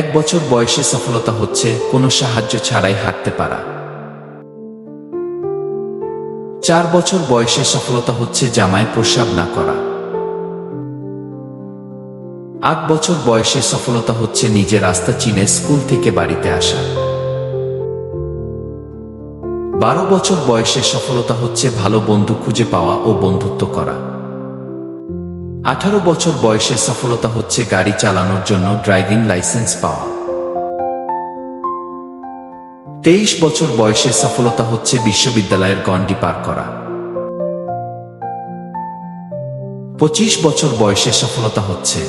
এক বছর বয়সে সফলতা হচ্ছে, কোনো সাহায্য ছাড়াই হাঁটতে পারা। চার বছর বয়সে সফলতা হচ্ছে জামায় প্রস্রাব না করা। আট বছর বয়সে সফলতা হচ্ছে নিজের রাস্তা চিনে স্কুল থেকে বাড়িতে আসা। বারো বছর বয়সে সফলতা হচ্ছে ভালো বন্ধু খুঁজে পাওয়া ও বন্ধুত্ব করা। আঠারো বছর বয়সে সফলতা হচ্ছে গাড়ি চালানোর জন্য ড্রাইভিং লাইসেন্স পাওয়া। তেইশ বছর বয়সে সফলতা হচ্ছে বিশ্ববিদ্যালয়ের গণ্ডি পার করা। পঁচিশ বছর বয়সে সফলতা হচ্ছে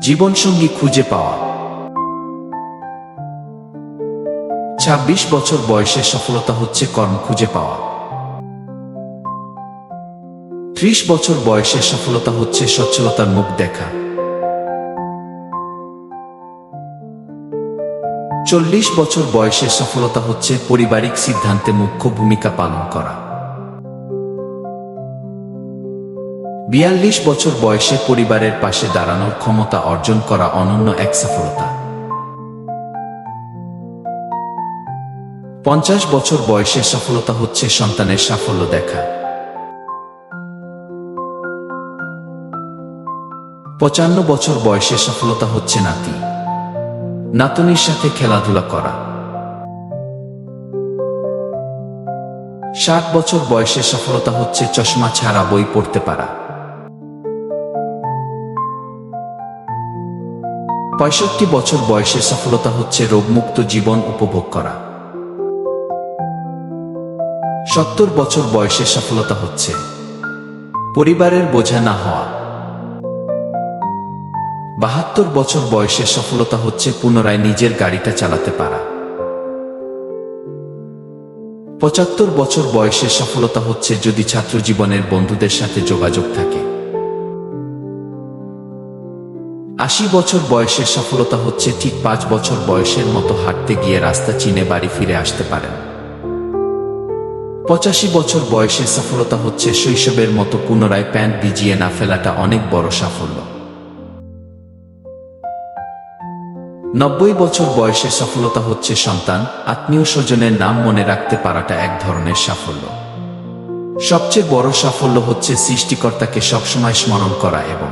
জীবনসঙ্গী খুঁজে পাওয়া। ছাব্বিশ বছর বয়সে সফলতা হচ্ছে কর্ম খুঁজে পাওয়া। ত্রিশ বছর বয়সে সফলতা হচ্ছে সচ্ছলতার মুখ দেখা। চল্লিশ বছর বয়সে সফলতা হচ্ছে পারিবারিক সিদ্ধান্তে মুখ্য ভূমিকা পালন করা। বিয়াল্লিশ বছর বয়সে পরিবারের পাশে দাঁড়ানোর ক্ষমতা অর্জন করা অনন্য এক সফলতা। পঞ্চাশ বছর বয়সে সফলতা হচ্ছে সন্তানের সাফল্য দেখা। পঁচান্ন বছর বয়সে সফলতা হচ্ছে নাতি। নাতনির সাথে খেলাধুলা করা। ষাট বছর বয়সে সফলতা হচ্ছে চশমা ছাড়া বই পড়তে পারা। পঁয়ষট্টি বছর বয়সে সফলতা হচ্ছে রোগমুক্ত জীবন উপভোগ করা। সত্তর বছর বয়সে সফলতা হচ্ছে। পরিবারের বোঝা না হওয়া। বাহাত্তর বছর বয়সে সফলতা হচ্ছে পুনরায় নিজের গাড়িটা চালাতে পারা। পঁচাত্তর বছর বয়সে সফলতা হচ্ছে যদি ছাত্র জীবনের বন্ধুদের সাথে যোগাযোগ থাকে। আশি বছর বয়সে সফলতা হচ্ছে ঠিক পাঁচ বছর বয়সের মতো হাঁটতে গিয়ে রাস্তা চিনে বাড়ি ফিরে আসতে পারেন। পঁচাশি বছর বয়সে সফলতা হচ্ছে শৈশবের মতো পুনরায় প্যান্ট ভিজিয়ে না ফেলাটা অনেক বড় সাফল্য। নব্বই বছর বয়সে সফলতা হচ্ছে সন্তান, আত্মীয় স্বজনের নাম মনে রাখতে পারাটা এক ধরনের সাফল্য। সবচেয়ে বড় সাফল্য হচ্ছে সৃষ্টিকর্তাকে সবসময় স্মরণ করা এবং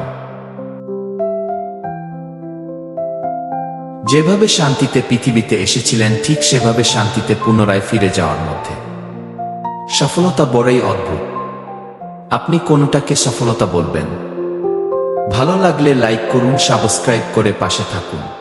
যেভাবে শান্তিতে পৃথিবীতে এসেছিলেন, ঠিক সেভাবে শান্তিতে পুনরায় ফিরে যাওয়ার মধ্যে। সফলতা বড়ই অদ্ভুত। আপনি কোনটাকে সফলতা বলবেন? ভালো লাগলে লাইক করুন, সাবস্ক্রাইব করে পাশে থাকুন।